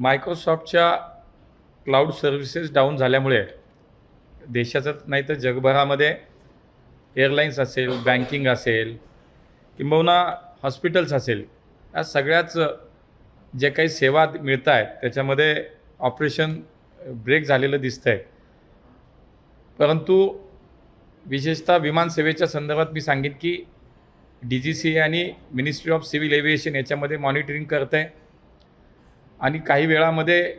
मायक्रोसॉफ्टच्या cloud services down झाल्यामुळे देशाचं नाही तर जगभरामध्ये एअरलाईन्स असेल बँकिंग असेल किंबहुना हॉस्पिटल्स असेल या सगळ्याच जे काही सेवा मिळत आहेत त्याच्यामध्ये ऑपरेशन ब्रेक झालेलं दिसतं आहे परंतु विशेषतः विमानसेवेच्या संदर्भात मी सांगेन की डी जी सी आणि मिनिस्ट्री ऑफ सिव्हिल एव्हिएशन याच्यामध्ये मॉनिटरिंग करत आहे आणि काही वेळामध्ये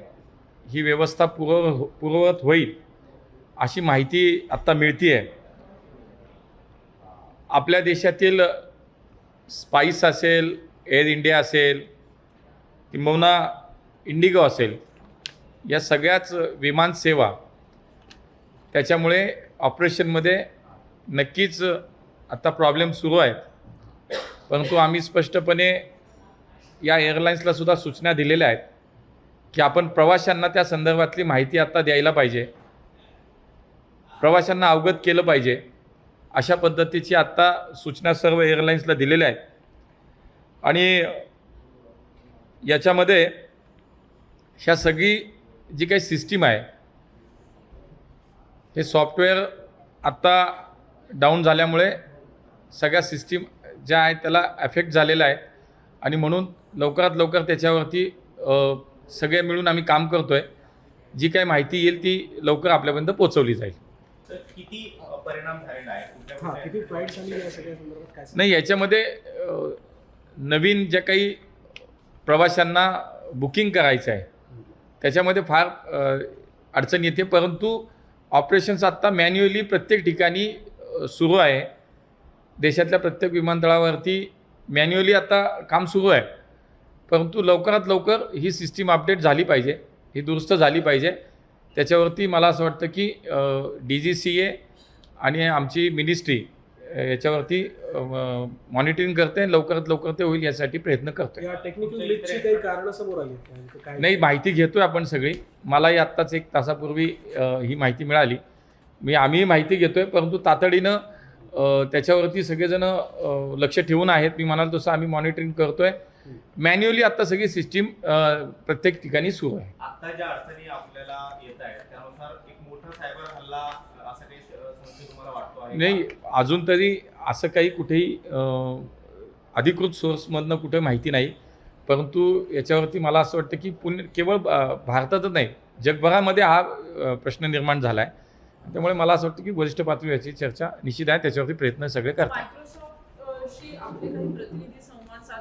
ही व्यवस्था पूर्व पूर्ववत होईल अशी माहिती आत्ता मिळते आहे आपल्या देशातील स्पाईस असेल एअर इंडिया असेल किंबहुना इंडिगो असेल या सगळ्याच विमानसेवा त्याच्यामुळे ऑपरेशनमध्ये नक्कीच आत्ता प्रॉब्लेम सुरू आहेत. परंतु आम्ही स्पष्टपणे या एअरलाईन्सला सुद्धा सूचना दिलेल्या आहेत. की आपण प्रवाशांना त्या संदर्भातली माहिती आत्ता द्यायला पाहिजे. प्रवाशांना अवगत केलं पाहिजे. अशा पद्धतीची आत्ता सूचना सर्व एअरलाईन्सला दिलेल्या आहेत. आणि याच्यामध्ये ह्या सगळी जी काही सिस्टीम आहे हे सॉफ्टवेअर आत्ता डाऊन झाल्यामुळे सगळ्या सिस्टीम ज्या आहेत त्याला अफेक्ट झालेला आहे आणि म्हणून लवकरात लवकर त्याच्यावरती सगळे मिळून आम्ही काम करतो आहे जी काही माहिती येईल ती लवकर आपल्यापर्यंत पोचवली जाईल. तर किती परिणाम झालेला आहे? कुठल्या हा कुठल्या- किती फ्लाईट झाली या सगळ्या संदर्भात? काय नाही याच्यामध्ये नवीन ज्या काही प्रवाशांना बुकिंग करायचं आहे त्याच्यामध्ये फार अ, अडचण येते. परंतु ऑपरेशन्स आत्ता मॅन्युअली प्रत्येक ठिकाणी सुरू आहे. देशातल्या प्रत्येक विमानतळावरती मॅन्युअली आता काम सुरू आहे. परंतु लवकरात लवकर ही सिस्टीम अपडेट झाली पाहिजे. ही दुरुस्त झाली पाहिजे. त्याच्यावरती मला असं वाटतं की डी जी सी ए आणि आमची मिनिस्ट्री याच्यावरती मॉनिटरिंग करते लवकरात लवकर ते होईल यासाठी प्रयत्न करतोय या टेक्निकल ग्लिचची काही कारणं समोर आली आहेत का? काय नाही माहिती घेतोय आपण सगळी. मलाही आत्ताच एक तासापूर्वी ही माहिती मिळाली. मी आम्ही माहिती घेतोय परंतु तातडीनं त्याच्यावरती सगळेजण लक्ष ठेवून आहेत. मी म्हणाल तसं आम्ही मॉनिटरिंग करतोय. मॅन्युअली आत्ता सगळी सिस्टीम प्रत्येक ठिकाणी सुरू आहे. आता ज्या अडचणी आपल्याला येत आहेत त्यानुसार एक मोठा सायबर हल्ला असा काही तुम्हाला वाटतो? नाही अजून तरी असं काही कुठेही अधिकृत सोर्समधनं कुठे माहिती नाही. परंतु याच्यावरती मला असं वाटतं की पुणे केवळ भारतातच नाही जगभरामध्ये हा प्रश्न निर्माण झाला आहे त्यामुळे मला असं वाटतं की वरिष्ठ पातळीवर याची चर्चा निश्चित आहे त्याच्यावरती प्रयत्न सगळे करतात.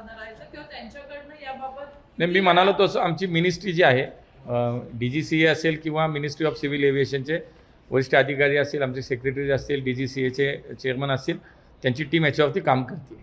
साधणार आहे किंवा त्यांच्याकडनं याबाबत नाही मी म्हणालो तसं आमची मिनिस्ट्री जी आहे डी जी सी ए असेल किंवा मिनिस्ट्री ऑफ सिव्हिल एव्हिएशनचे वरिष्ठ अधिकारी असतील आमचे सेक्रेटरी असतील डी जी सी एचे चेअरमन असतील त्यांची टीम याच्यावरती काम करते.